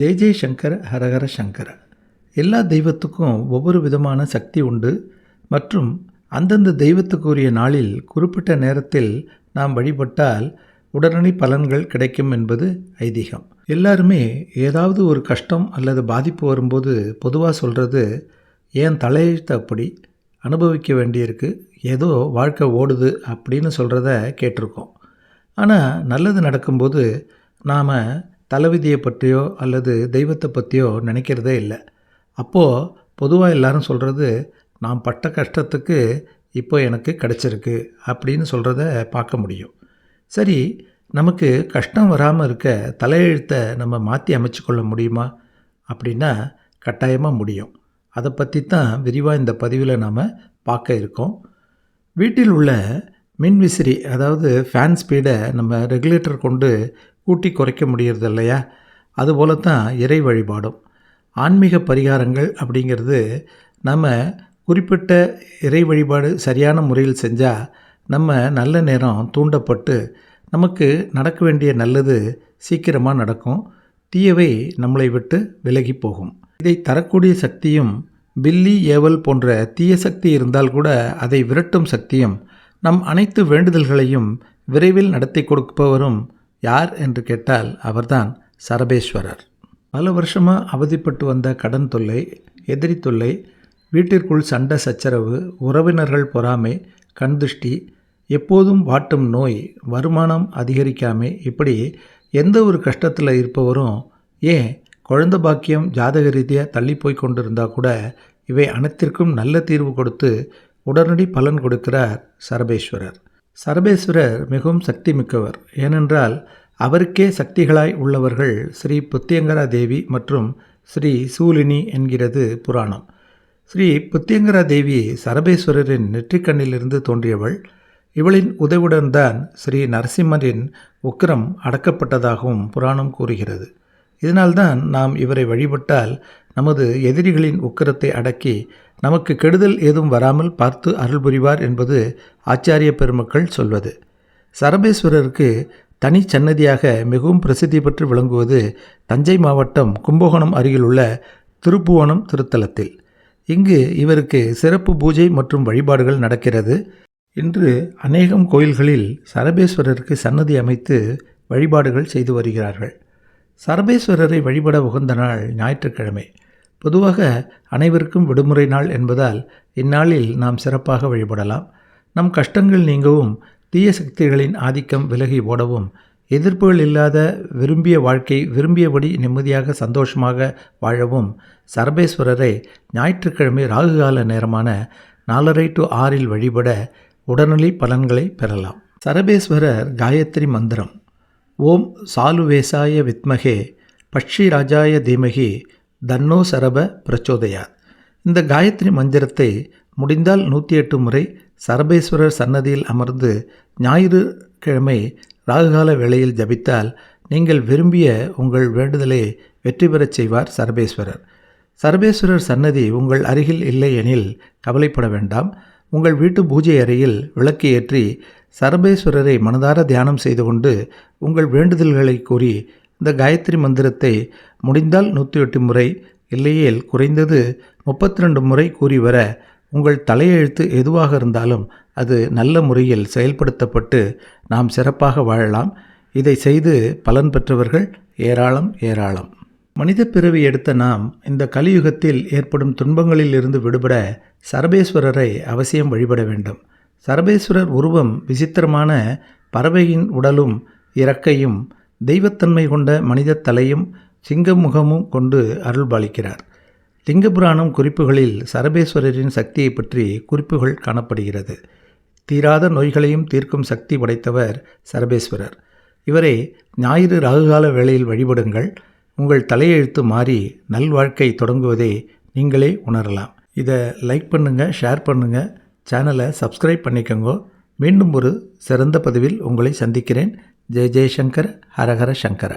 ஜெய் ஜெய் சங்கர் ஹரஹர சங்கர. எல்லா தெய்வத்துக்கும் ஒவ்வொரு விதமான சக்தி உண்டு. மற்றும் அந்தந்த தெய்வத்துக்குரிய நாளில் குறிப்பிட்ட நேரத்தில் நாம் வழிபட்டால் உடனடி பலன்கள் கிடைக்கும் என்பது ஐதீகம். எல்லாருமே ஏதாவது ஒரு கஷ்டம் அல்லது பாதிப்பு வரும்போது பொதுவாக சொல்கிறது ஏன் தலையெழுத்து அப்படி? அனுபவிக்க வேண்டியிருக்கு. ஏதோ வாழ்க்கை ஓடுது அப்படின்னு சொல்கிறத கேட்டிருக்கோம். ஆனால் நல்லது நடக்கும்போது நாம் தலைவிதியை பற்றியோ அல்லது தெய்வத்தை பற்றியோ நினைக்கிறதே இல்லை. அப்போது பொதுவாக எல்லாரும் சொல்கிறது நான் பட்ட கஷ்டத்துக்கு இப்போ எனக்கு கிடச்சிருக்கு அப்படின்னு சொல்கிறத பார்க்க முடியும். சரி நமக்கு கஷ்டம் வராமல் இருக்க தலையெழுத்தை நம்ம மாற்றி அமைச்சு கொள்ள முடியுமா? அப்படின்னா கட்டாயமாக முடியும். அதை பற்றி தான் விரிவாக இந்த பதிவில் நாம் பார்க்க இருக்கோம். வீட்டில் உள்ள மின்விசிறி அதாவது ஃபேன் ஸ்பீடை நம்ம ரெகுலேட்டர் கொண்டு கூட்டி குறைக்க முடியறது இல்லையா அதுபோல தான் இறை வழிபாடும். ஆன்மீக பரிகாரங்கள் அப்படிங்கிறது நம்ம குறிப்பிட்ட இறை வழிபாடு சரியான முறையில் செஞ்சால் நம்ம நல்ல நேரம் தூண்டப்பட்டு நமக்கு நடக்க வேண்டிய நல்லது சீக்கிரமாக நடக்கும். தீயவை நம்மளை விட்டு விலகி போகும். இதை தரக்கூடிய சக்தியும் பில்லி ஏவல் போன்ற தீய சக்தி இருந்தால் கூட அதை விரட்டும் சக்தியும் நம் அனைத்து வேண்டுதல்களையும் விரைவில் நடத்தி கொடுப்பவரும் யார் என்று கேட்டால் அவர்தான் சரபேஸ்வரர். பல வருஷமாக அவதிப்பட்டு வந்த கடன் தொல்லை எதிரி தொல்லை வீட்டிற்குள் சண்டை சச்சரவு உறவினர்கள் பொறாமை கண்துஷ்டி எப்போதும் வாட்டும் நோய் வருமானம் அதிகரிக்காமே இப்படி எந்த ஒரு கஷ்டத்தில் இருப்பவரும் ஏன் குழந்த பாக்கியம் ஜாதக ரீதியாக தள்ளி போய் கொண்டிருந்தால் கூட இவை அனைத்திற்கும் நல்ல தீர்வு கொடுத்து உடனடி பலன் கொடுக்கிறார் சரபேஸ்வரர். சரபேஸ்வரர் மிகவும் சக்தி மிக்கவர் ஏனென்றால் அவருக்கே சக்திகளாய் உள்ளவர்கள் ஸ்ரீ புத்தியங்கரா தேவி மற்றும் ஸ்ரீ சூலினி என்கிறது புராணம். ஸ்ரீ புத்தியங்கரா தேவி சரபேஸ்வரரின் நெற்றிக்கண்ணிலிருந்து தோன்றியவள். இவளின் உதவியுடன் தான் ஸ்ரீ நரசிம்மரின் உக்கிரம் அடக்கப்பட்டதாகவும் புராணம் கூறுகிறது. இதனால்தான் நாம் இவரை வழிபட்டால் நமது எதிரிகளின் உக்கிரத்தை அடக்கி நமக்கு கெடுதல் ஏதும் வராமல் பார்த்து அருள் புரிவார் என்பது ஆச்சாரிய பெருமக்கள் சொல்வது. சரபேஸ்வரருக்கு தனி சன்னதியாக மிகவும் பிரசித்தி பெற்று விளங்குவது தஞ்சை மாவட்டம் கும்பகோணம் அருகிலுள்ள திருப்புவனம் திருத்தலத்தில். இங்கு இவருக்கு சிறப்பு பூஜை மற்றும் வழிபாடுகள் நடக்கிறது. இன்று அநேகம் கோயில்களில் சரபேஸ்வரருக்கு சன்னதி அமைத்து வழிபாடுகள் செய்து வருகிறார்கள். சரபேஸ்வரரை வழிபட உகந்த நாள் ஞாயிற்றுக்கிழமை. பொதுவாக அனைவருக்கும் விடுமுறை நாள் என்பதால் இந்நாளில் நாம் சிறப்பாக வழிபடலாம். நம் கஷ்டங்கள் நீங்கவும் தீய சக்திகளின் ஆதிக்கம் விலகி ஓடவும் எதிர்ப்புகள் இல்லாத விரும்பிய வாழ்க்கை விரும்பியபடி நிம்மதியாக சந்தோஷமாக வாழவும் சரபேஸ்வரரை ஞாயிற்றுக்கிழமை ராகுகால நேரமான நாலரை டு ஆறில் வழிபட உடனடி பலன்களை பெறலாம். சரபேஸ்வரர் காயத்ரி மந்திரம். ஓம் சாலுவேசாய வித்மகே பட்சி ராஜாய தீமகி தன்னோ சரப பிரச்சோதயா. இந்த காயத்ரி மந்திரத்தை முடிந்தால் நூற்றி எட்டு முறை சரபேஸ்வரர் சன்னதியில் அமர்ந்து ஞாயிறு கிழமை ராகுகால வேளையில் ஜபித்தால் நீங்கள் விரும்பிய உங்கள் வேண்டுதலை வெற்றி பெறச் செய்வார் சரபேஸ்வரர். சரபேஸ்வரர் சன்னதி உங்கள் அருகில் இல்லை எனில் கவலைப்பட வேண்டாம். உங்கள் வீட்டு பூஜை அறையில் விளக்கு ஏற்றி சரபேஸ்வரரை மனதார தியானம் செய்து கொண்டு உங்கள் வேண்டுதல்களை கூறி இந்த காயத்ரி மந்திரத்தை முடிந்தால் நூற்றி எட்டு முறை இல்லையேல் குறைந்தது முப்பத்தி ரெண்டு முறை கூறி வர உங்கள் தலையெழுத்து எதுவாக இருந்தாலும் அது நல்ல முறையில் செயல்படுத்தப்பட்டு நாம் சிறப்பாக வாழலாம். இதை செய்து பலன் பெற்றவர்கள் ஏராளம் ஏராளம். மனித பிறவி எடுத்த நாம் இந்த கலியுகத்தில் ஏற்படும் துன்பங்களில் இருந்து விடுபட சரபேஸ்வரரை அவசியம் வழிபட வேண்டும். சரபேஸ்வரர் உருவம் விசித்திரமான பறவையின் உடலும் இறக்கையும் தெய்வத்தன்மை கொண்ட மனித தலையும் சிங்கமுகமும் கொண்டு அருள்பாலிக்கிறார். லிங்கபுராணம் குறிப்புகளில் சரபேஸ்வரரின் சக்தியை பற்றி குறிப்புகள் காணப்படுகிறது. தீராத நோய்களையும் தீர்க்கும் சக்தி படைத்தவர் சரபேஸ்வரர். இவரை ஞாயிறு ராகுகால வேளையில் வழிபடுங்கள். உங்கள் தலையெழுத்து மாறி நல்வாழ்க்கை தொடங்குவதை நீங்களே உணரலாம். இதை லைக் பண்ணுங்கள் ஷேர் பண்ணுங்கள் சேனலை சப்ஸ்கிரைப் பண்ணிக்கோங்க. மீண்டும் ஒரு சிறந்த பதிவில் உங்களை சந்திக்கிறேன். ஜெய ஜெயசங்கர் ஹரஹர சங்கர.